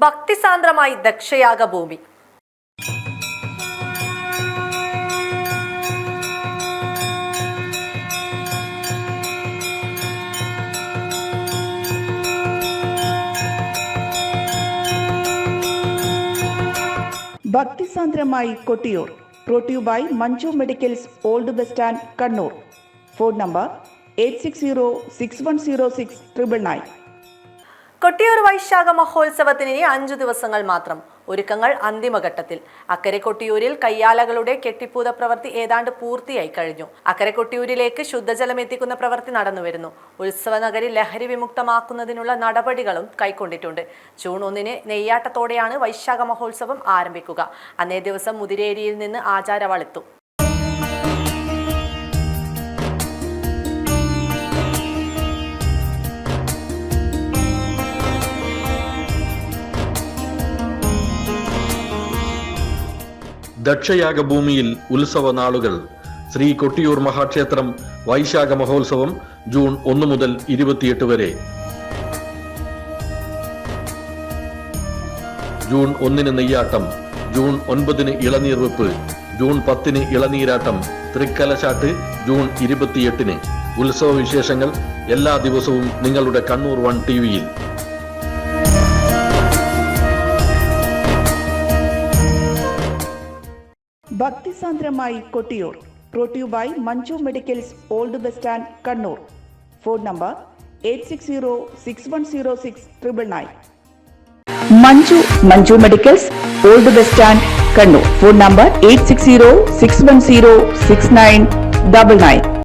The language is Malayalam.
ഭക്തിസാന്ദ്രമായി ദക്ഷയാഗ ഭൂമി. ഭക്തിസാന്ദ്രമായി Kottiyoor. പ്രോട്യൂ by Manju medicals old bus stand Kannur. Phone number eight six zero six one zero six triple nine Kottiyoor വൈശാഖ മഹോത്സവത്തിന് ഇനി അഞ്ചു ദിവസങ്ങൾ മാത്രം. ഒരുക്കങ്ങൾ അന്തിമഘട്ടത്തിൽ. അക്കരെ കൊട്ടിയൂരിൽ കയ്യാലകളുടെ കെട്ടിപ്പൂത പ്രവൃത്തി ഏതാണ്ട് പൂർത്തിയായി കഴിഞ്ഞു. അക്കരെ കൊട്ടിയൂരിലേക്ക് ശുദ്ധജലം എത്തിക്കുന്ന പ്രവൃത്തി ഉത്സവ നഗരി ലഹരി വിമുക്തമാക്കുന്നതിനുള്ള നടപടികളും കൈക്കൊണ്ടിട്ടുണ്ട്. ജൂൺ ഒന്നിന് നെയ്യാട്ടത്തോടെയാണ് വൈശാഖ മഹോത്സവം ആരംഭിക്കുക. അന്നേ ദിവസം മുതിരേരിയിൽ നിന്ന് ആചാരവളെത്തും. ദക്ഷയാഗഭൂമിയിൽ ഉത്സവ നാളുകൾ. ശ്രീ കൊട്ടിയൂർ മഹാക്ഷേത്രം വൈശാഖ മഹോത്സവം ജൂൺ ഒന്ന് മുതൽ ഇരുപത്തിയെട്ട് വരെ. ജൂൺ ഒന്നിന് നെയ്യാട്ടം ജൂൺ ഒൻപതിന് ഇളനീർ വെപ്പ് ജൂൺ പത്തിന് ഇളനീരാട്ടം തൃക്കലശാട്ട് ജൂൺ ഇരുപത്തിയെട്ടിന്. ഉത്സവ വിശേഷങ്ങൾ എല്ലാ ദിവസവും നിങ്ങളുടെ കണ്ണൂർ വൺ ടി വിയിൽ. ഭക്തിസാന്ദ്രമായി Kottiyoor. പ്രോട്യൂ by Manju medicals old bus stand Kannur. Phone number eight six zero six one zero six triple nine. Manju Manju medicals old bus stand Kannur. Phone number eight six zero six one zero six nine double nine.